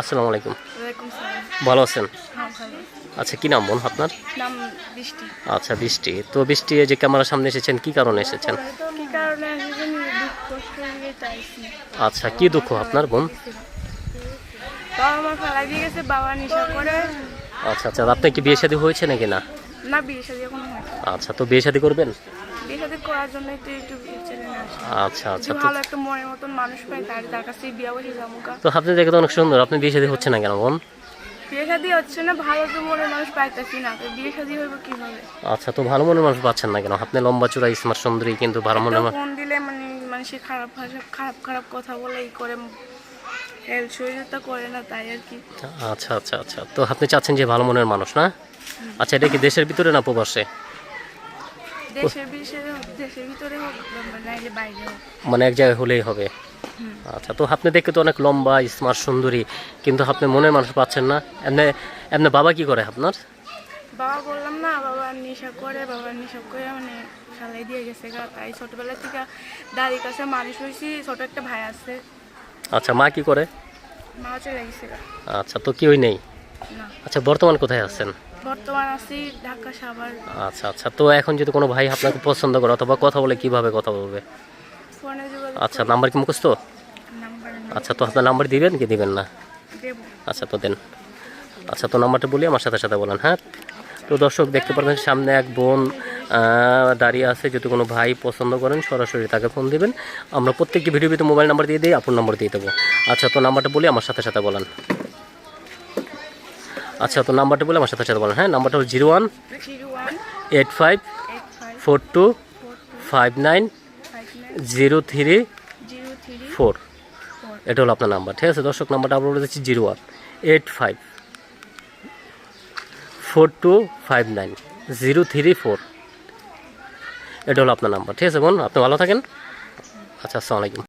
আসসালামু আলাইকুম। ভালো আছেন? হ্যাঁ আচ্ছা কি নাম বোন আপনার? আচ্ছা বৃষ্টি। তো বৃষ্টি এই যে ক্যামেরার সামনে এসেছেন কি কারণে এসেছেন? আচ্ছা কি দুঃখ আপনার বোন? আচ্ছা আচ্ছা আপনি কি বিয়ে শাদী হয়েছে নাকি না? আচ্ছা তো বিয়ে শাদী করবেন? বিয়ে করার জন্যই তো একটু না আচ্ছা আচ্ছা ভালো একটা মনের মতন মানুষ পাই তার তার বিয়ে বসে যাব তো আপনি দেখে তো অনেক সুন্দর। আপনি বিয়ে শাদী হচ্ছে না কেন বোন? বিয়ে শাদি হচ্ছে না ভালো তো মনের মানুষ পাইতেছি না তো বিয়ে শাদি হইব কীভাবে? আচ্ছা তো ভালো মনের মানুষ পাচ্ছেন না কেন? আপনি লম্বা চূড়া স্মার্ট সুন্দরী কিন্তু ভালো মনের মানুষ ফোন দিলে মানে খারাপ ভাষা খারাপ খারাপ কথা বলে এই করে হেল্প শরীরটা করে না তাই আর কি। আচ্ছা আচ্ছা আচ্ছা। তো আপনি চাচ্ছেন যে ভালো মনের মানুষ না? আচ্ছা এটা কি দেশের ভিতরে না প্রবাসে? দেশের বিশেষে হোক দেশের ভিতরে হোক নাইলে বাইরে হোক। মানে এক জায়গায় হলেই হবে। আচ্ছা তো আপনি দেখতে তো অনেক লম্বা স্মার্ট সুন্দরী কিন্তু আপনি মনের মানুষ পাচ্ছেন না। এমনি এমনি বাবা কি করে আপনার? বাবা বললাম না বাবা নেশা করে বাবা নেশা করে মানে ফেলাই দিয়ে গেছে গা। তাই ছোটবেলা থেকে দাদির কাছে মানুষ হয়েছি ছোট একটা ভাই আছে। আচ্ছা মা কি করে? মা চলে গেছে আচ্ছা তো কেউই নেই? আচ্ছা বর্তমান কোথায় আছেন? বর্তমান আছি ঢাকা সাভার। আচ্ছা আচ্ছা। তো এখন যদি কোনো ভাই আপনাকে পছন্দ করে অথবা কথা বলে কীভাবে কথা বলবে? ফোনে যোগাযোগ আচ্ছা নাম্বার কি মুখস্থ? নাম্বার আচ্ছা তো আপনার নাম্বার দিবেন কি দিবেন না? দেবো। আচ্ছা তো দেন। আচ্ছা তো নাম্বারটা বলি আমার সাথে সাথে বলেন হ্যাঁ? তো দর্শক দেখতে পারবেন সামনে এক বোন দাঁড়িয়ে আছে। যদি কোনো ভাই পছন্দ করেন সরাসরি তাকে ফোন দিবেন। আমরা প্রত্যেকটি ভিডিও ভিতরে মোবাইল নাম্বার দিয়ে দিই আপন নাম্বার দিয়ে দেবো। আচ্ছা তো নাম্বারটা বলি আমার সাথে সাথে বলেন। আচ্ছা তো নাম্বারটা বলে আমার সাথে সাথে বলেন। হ্যাঁ নাম্বারটা হলো zero one eight five four two five nine zero three four. এটা হলো আপনার নাম্বার, ঠিক আছে? দর্শক, নাম্বারটা বলে দিচ্ছি zero one eight five four two five nine zero three four. এটা হলো আপনার নাম্বার, ঠিক আছে বোন? আপনি ভালো থাকেন। আচ্ছা আসসালামু আলাইকুম।